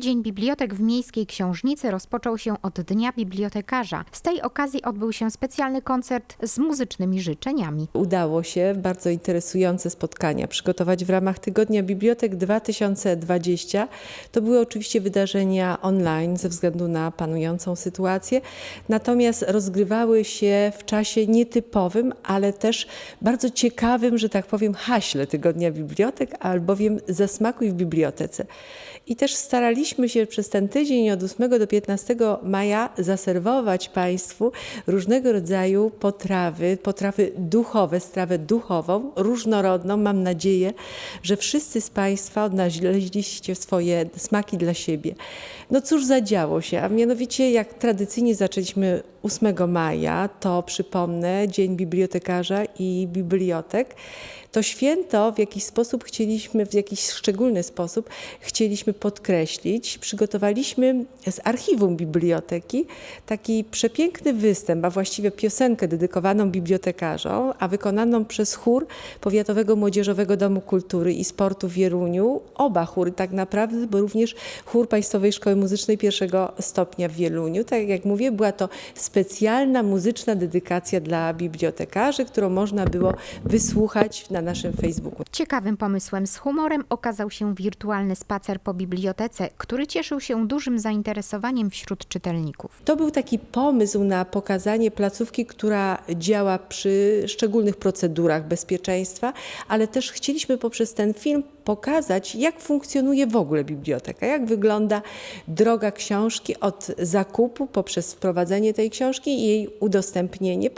Tydzień Bibliotek w Miejskiej Książnicy rozpoczął się od Dnia Bibliotekarza. Z tej okazji odbył się specjalny koncert z muzycznymi życzeniami. Udało się bardzo interesujące spotkania przygotować w ramach Tygodnia Bibliotek 2020. To były oczywiście wydarzenia online ze względu na panującą sytuację, natomiast rozgrywały się w czasie nietypowym, ale też bardzo ciekawym, że tak powiem, haśle Tygodnia Bibliotek, albowiem zasmakuj w bibliotece. I też staraliśmy się przez ten tydzień od 8 do 15 maja zaserwować Państwu różnego rodzaju potrawy, potrawy duchowe, strawę duchową, różnorodną. Mam nadzieję, że wszyscy z Państwa odnaleźliście swoje smaki dla siebie. No cóż zadziało się, a mianowicie jak tradycyjnie zaczęliśmy 8 maja, to przypomnę Dzień Bibliotekarza i Bibliotek. To święto w jakiś sposób chcieliśmy, w jakiś szczególny sposób chcieliśmy podkreślić. Przygotowaliśmy z archiwum biblioteki taki przepiękny występ, a właściwie piosenkę dedykowaną bibliotekarzom, a wykonaną przez chór Powiatowego Młodzieżowego Domu Kultury i Sportu w Wieruniu. Oba chóry tak naprawdę, bo również chór Państwowej Szkoły Muzycznej pierwszego stopnia w Wieluniu. Tak jak mówię, była to specjalna muzyczna dedykacja dla bibliotekarzy, którą można było wysłuchać na naszym Facebooku. Ciekawym pomysłem z humorem okazał się wirtualny spacer po bibliotece, który cieszył się dużym zainteresowaniem wśród czytelników. To był taki pomysł na pokazanie placówki, która działa przy szczególnych procedurach bezpieczeństwa, ale też chcieliśmy poprzez ten film pokazać, jak funkcjonuje w ogóle biblioteka, jak wygląda droga książki od zakupu poprzez wprowadzenie tej książki i jej udostępnienie.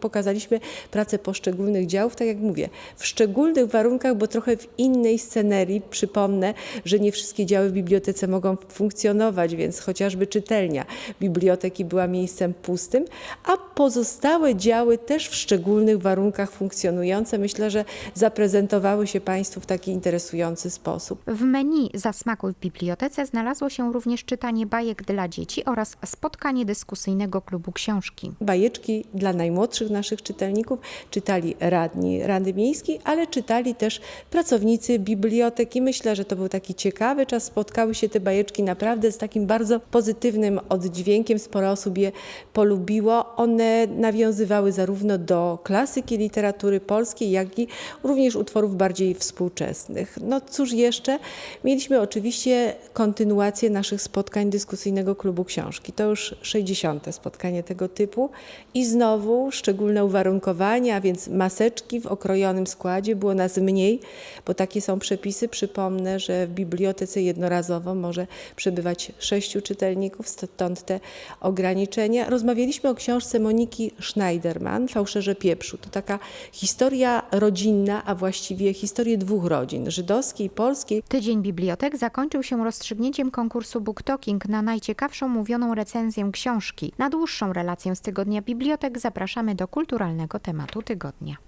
Pokazaliśmy pracę poszczególnych działów, tak jak mówię, w szczególnych warunkach, bo trochę w innej scenerii. Przypomnę, że nie wszystkie działy w bibliotece mogą funkcjonować, więc chociażby czytelnia biblioteki była miejscem pustym, a pozostałe działy też w szczególnych warunkach funkcjonujące. Myślę, że zaprezentowały się Państwu w taki interesujący sposób. W menu Zasmakuj w bibliotece znalazło się również czytanie bajek dla dzieci oraz spotkanie dyskusyjnego klubu książki. Bajeczki dla najmłodszych naszych czytelników czytali radni Rady Miejskiej, ale czytali też pracownicy bibliotek i myślę, że to był taki ciekawy czas. Spotkały się te bajeczki naprawdę z takim bardzo pozytywnym oddźwiękiem. Sporo osób je polubiło. One nawiązywały zarówno do klasyki literatury polskiej, jak i również utworów bardziej współczesnych. No cóż jeszcze? Mieliśmy oczywiście kontynuację naszych spotkań dyskusyjnego klubu książki. To już 60. spotkanie tego typu i znowu szczególne uwarunkowania, a więc maseczki w okrojonym składzie. Było nas mniej, bo takie są przepisy. Przypomnę, że w bibliotece jednorazowo może przebywać sześciu czytelników, stąd te ograniczenia. Rozmawialiśmy o książce Moniki Schneiderman, Fałszerze pieprzu. To taka historia rodzinna, a właściwie historię dwóch rodzin, żydowskiej i polskiej. Tydzień Bibliotek zakończył się rozstrzygnięciem konkursu BookTalking na najciekawszą mówioną recenzję książki. Na dłuższą relację z Tygodnia Bibliotek zapraszamy do kulturalnego tematu tygodnia.